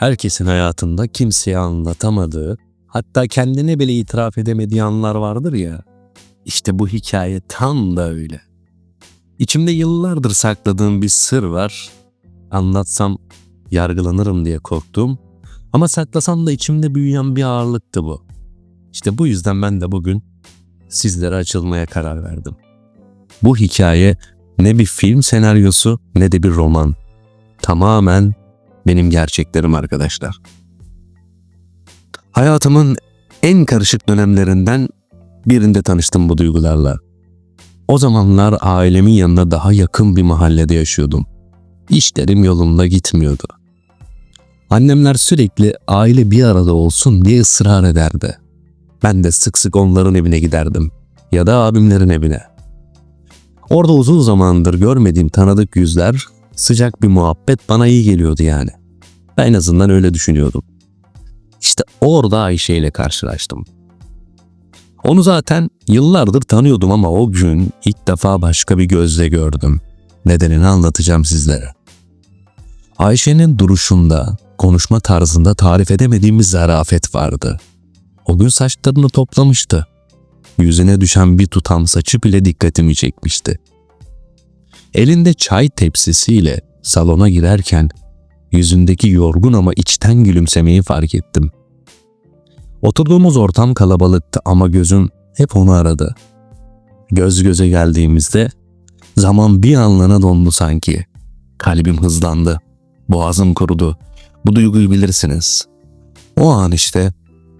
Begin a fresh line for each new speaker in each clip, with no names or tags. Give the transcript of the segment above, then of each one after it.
Herkesin hayatında kimseye anlatamadığı, hatta kendine bile itiraf edemediği anlar vardır ya. İşte bu hikaye tam da öyle. İçimde yıllardır sakladığım bir sır var. Anlatsam yargılanırım diye korktum. Ama saklasam da içimde büyüyen bir ağırlıktı bu. İşte bu yüzden ben de bugün sizlere açılmaya karar verdim. Bu hikaye ne bir film senaryosu ne de bir roman. Tamamen benim gerçeklerim arkadaşlar. Hayatımın en karışık dönemlerinden birinde tanıştım bu duygularla. O zamanlar ailemin yanına daha yakın bir mahallede yaşıyordum. İşlerim yolunda gitmiyordu. Annemler sürekli aile bir arada olsun diye ısrar ederdi. Ben de sık sık onların evine giderdim ya da abimlerin evine. Orada uzun zamandır görmediğim tanıdık yüzler, sıcak bir muhabbet bana iyi geliyordu yani. Ben en azından öyle düşünüyordum. İşte orada Ayşe ile karşılaştım. Onu zaten yıllardır tanıyordum ama o gün ilk defa başka bir gözle gördüm. Nedenini anlatacağım sizlere. Ayşe'nin duruşunda, konuşma tarzında tarif edemediğim bir zarafet vardı. O gün saçlarını toplamıştı. Yüzüne düşen bir tutam saçı bile dikkatimi çekmişti. Elinde çay tepsisiyle salona girerken yüzündeki yorgun ama içten gülümsemeyi fark ettim. Oturduğumuz ortam kalabalıktı ama gözüm hep onu aradı. Göz göze geldiğimizde zaman bir anlığına dondu sanki. Kalbim hızlandı. Boğazım kurudu. Bu duyguyu bilirsiniz. O an işte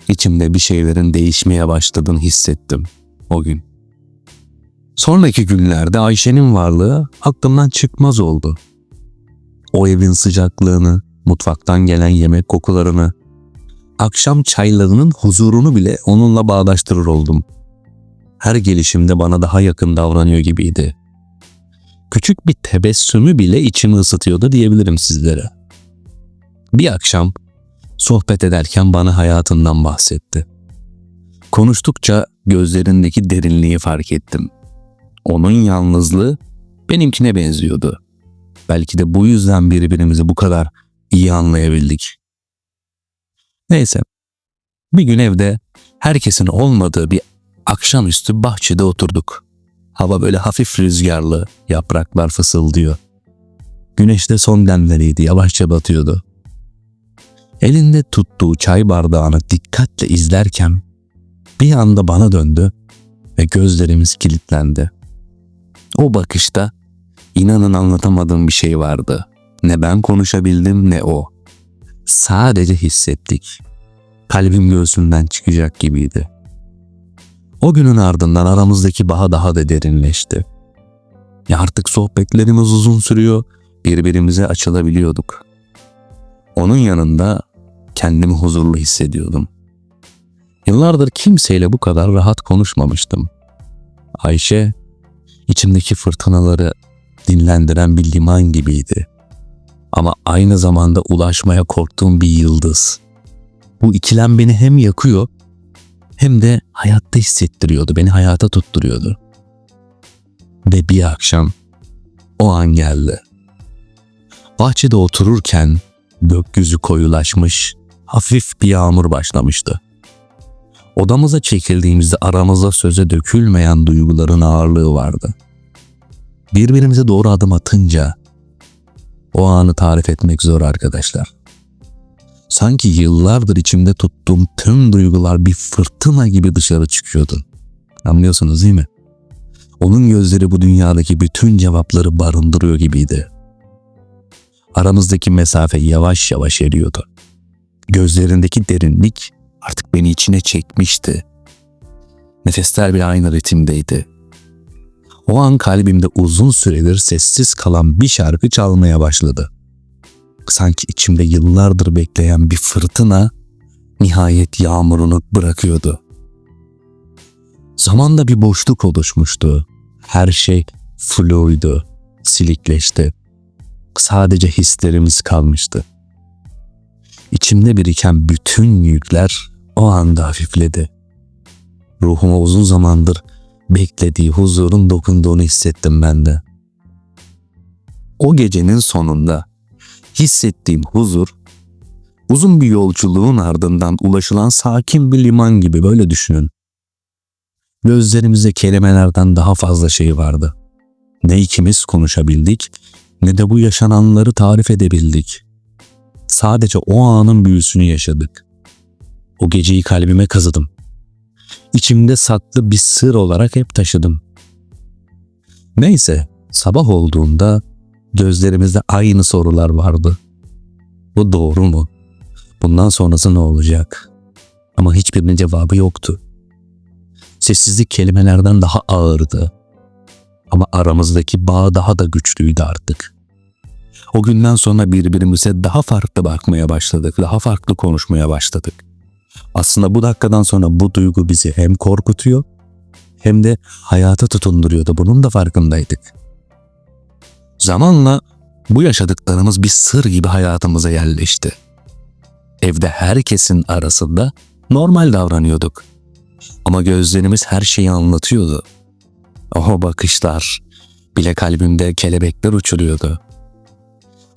içimde bir şeylerin değişmeye başladığını hissettim o gün. Sonraki günlerde Ayşe'nin varlığı aklımdan çıkmaz oldu. O evin sıcaklığını, mutfaktan gelen yemek kokularını, akşam çaylarının huzurunu bile onunla bağdaştırır oldum. Her gelişimde bana daha yakın davranıyor gibiydi. Küçük bir tebessümü bile içimi ısıtıyordu diyebilirim sizlere. Bir akşam sohbet ederken bana hayatından bahsetti. Konuştukça gözlerindeki derinliği fark ettim. Onun yalnızlığı benimkine benziyordu. Belki de bu yüzden birbirimizi bu kadar iyi anlayabildik. Neyse. Bir gün evde herkesin olmadığı bir akşamüstü bahçede oturduk. Hava böyle hafif rüzgarlı, yapraklar fısıldıyor. Güneş de son demleriydi, yavaşça batıyordu. Elinde tuttuğu çay bardağını dikkatle izlerken bir anda bana döndü ve gözlerimiz kilitlendi. O bakışta inanın anlatamadığım bir şey vardı. Ne ben konuşabildim ne o. Sadece hissettik. Kalbim göğsünden çıkacak gibiydi. O günün ardından aramızdaki bağ daha da derinleşti. Ya artık sohbetlerimiz uzun sürüyor, birbirimize açılabiliyorduk. Onun yanında kendimi huzurlu hissediyordum. Yıllardır kimseyle bu kadar rahat konuşmamıştım. Ayşe, içimdeki fırtınaları dinlendiren bir liman gibiydi. Ama aynı zamanda ulaşmaya korktuğum bir yıldız. Bu ikilem beni hem yakıyor hem de hayatta hissettiriyordu, beni hayata tutturuyordu. Ve bir akşam o an geldi. Bahçede otururken gökyüzü koyulaşmış, hafif bir yağmur başlamıştı. Odamıza çekildiğimizde aramıza söze dökülmeyen duyguların ağırlığı vardı. Birbirimize doğru adım atınca o anı tarif etmek zor arkadaşlar. Sanki yıllardır içimde tuttuğum tüm duygular bir fırtına gibi dışarı çıkıyordu. Anlıyorsunuz değil mi? Onun gözleri bu dünyadaki bütün cevapları barındırıyor gibiydi. Aramızdaki mesafe yavaş yavaş eriyordu. Gözlerindeki derinlik artık beni içine çekmişti. Nefesler bir aynı ritimdeydi. O an kalbimde uzun süredir sessiz kalan bir şarkı çalmaya başladı. Sanki içimde yıllardır bekleyen bir fırtına nihayet yağmurunu bırakıyordu. Zamanda bir boşluk oluşmuştu. Her şey fluydu, silikleşti. Sadece hislerimiz kalmıştı. İçimde biriken bütün yükler o anda hafifledi. Ruhuma uzun zamandır beklediği huzurun dokunduğunu hissettim ben de. O gecenin sonunda hissettiğim huzur Uzun bir yolculuğun ardından ulaşılan sakin bir liman gibi böyle düşünün. Gözlerimizde kelimelerden daha fazla şey vardı. Ne ikimiz konuşabildik ne de bu yaşananları tarif edebildik. Sadece o anın büyüsünü yaşadık. O geceyi kalbime kazıdım. İçimde saklı bir sır olarak hep taşıdım. Neyse, sabah olduğunda gözlerimizde aynı sorular vardı. Bu doğru mu? Bundan sonrası ne olacak? Ama hiçbirinin cevabı yoktu. Sessizlik kelimelerden daha ağırdı. Ama aramızdaki bağ daha da güçlüydü artık. O günden sonra birbirimize daha farklı bakmaya başladık, daha farklı konuşmaya başladık. Aslında bu dakikadan sonra bu duygu bizi hem korkutuyor hem de hayata tutunduruyordu. Bunun da farkındaydık. Zamanla bu yaşadıklarımız bir sır gibi hayatımıza yerleşti. Evde herkesin arasında normal davranıyorduk. Ama gözlerimiz her şeyi anlatıyordu. O bakışlar bile kalbimde kelebekler uçuruyordu.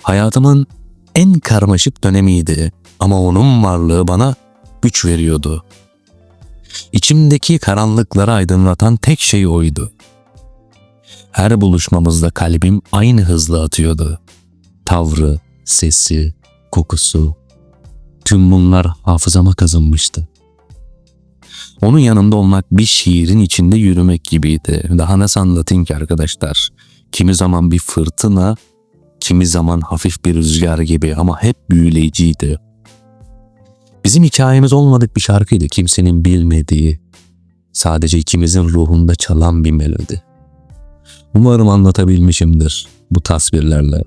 Hayatımın en karmaşık dönemiydi ama onun varlığı bana güç veriyordu. İçimdeki karanlıkları aydınlatan tek şey oydu. Her buluşmamızda kalbim aynı hızla atıyordu. Tavrı, sesi, kokusu, tüm bunlar hafızama kazınmıştı. Onun yanında olmak bir şiirin içinde yürümek gibiydi. Daha nasıl anlatayım ki arkadaşlar? Kimi zaman bir fırtına, kimi zaman hafif bir rüzgar gibi ama hep büyüleyiciydi. Bizim hikayemiz olmadık bir şarkıydı kimsenin bilmediği. Sadece ikimizin ruhunda çalan bir melodi. Umarım anlatabilmişimdir bu tasvirlerle.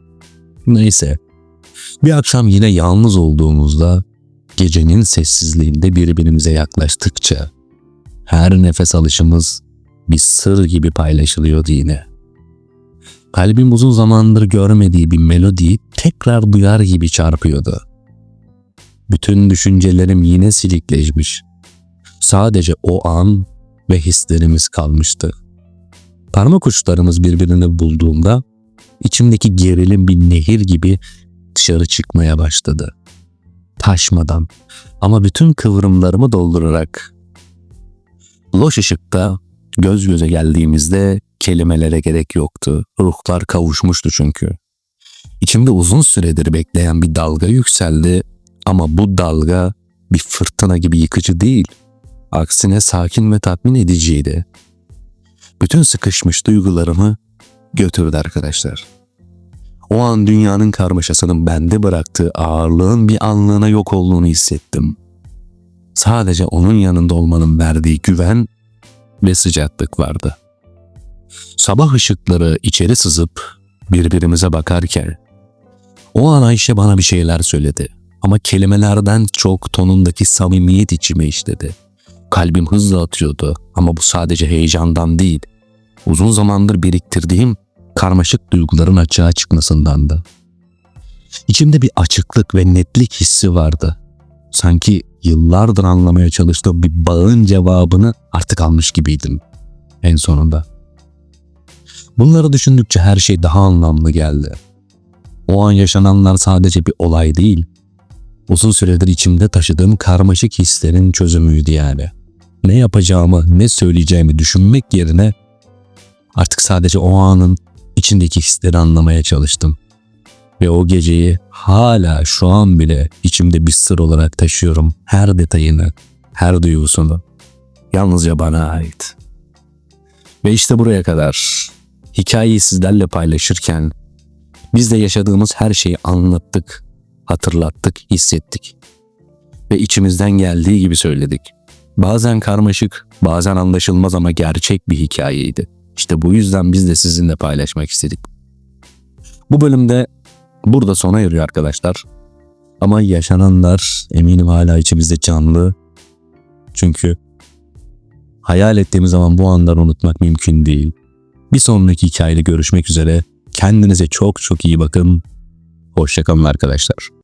Neyse. Bir akşam yine yalnız olduğumuzda gecenin sessizliğinde birbirimize yaklaştıkça her nefes alışımız bir sır gibi paylaşılıyordu yine. Kalbim uzun zamandır görmediği bir melodiyi tekrar duyar gibi çarpıyordu. Bütün düşüncelerim yine silikleşmiş. Sadece o an ve hislerimiz kalmıştı. Parmak uçlarımız birbirini bulduğunda içimdeki gerilim bir nehir gibi dışarı çıkmaya başladı. Taşmadan ama bütün kıvrımlarımı doldurarak. Loş ışıkta göz göze geldiğimizde kelimelere gerek yoktu. Ruhlar kavuşmuştu çünkü. İçimde uzun süredir bekleyen bir dalga yükseldi ama bu dalga bir fırtına gibi yıkıcı değil. Aksine sakin ve tatmin ediciydi. Bütün sıkışmış duygularımı götürdü arkadaşlar. O an dünyanın karmaşasının bende bıraktığı ağırlığın bir anlığına yok olduğunu hissettim. Sadece onun yanında olmanın verdiği güven ve sıcaklık vardı. Sabah ışıkları içeri sızıp birbirimize bakarken o an Ayşe bana bir şeyler söyledi ama kelimelerden çok tonundaki samimiyet içime işledi. Kalbim hızla atıyordu ama bu sadece heyecandan değil, uzun zamandır biriktirdiğim karmaşık duyguların açığa çıkmasındandı. İçimde bir açıklık ve netlik hissi vardı. Sanki yıllardır anlamaya çalıştığım bir bağın cevabını artık almış gibiydim en sonunda. Bunları düşündükçe her şey daha anlamlı geldi. O an yaşananlar sadece bir olay değil, uzun süredir içimde taşıdığım karmaşık hislerin çözümüydü yani. Ne yapacağımı, ne söyleyeceğimi düşünmek yerine artık sadece o anın içindeki hisleri anlamaya çalıştım. Ve o geceyi hala şu an bile içimde bir sır olarak taşıyorum. Her detayını, her duygusunu. Yalnızca bana ait. Ve işte buraya kadar hikayeyi sizlerle paylaşırken biz de yaşadığımız her şeyi anlattık, hatırlattık, hissettik. Ve içimizden geldiği gibi söyledik. Bazen karmaşık, bazen anlaşılmaz ama gerçek bir hikayeydi. İşte bu yüzden biz de sizinle paylaşmak istedik. Bu bölümde burada sona eriyor arkadaşlar. Ama yaşananlar eminim hala içimizde canlı. Çünkü hayal ettiğimiz zaman bu anları unutmak mümkün değil. Bir sonraki hikayede görüşmek üzere. Kendinize çok çok iyi bakın. Hoşçakalın arkadaşlar.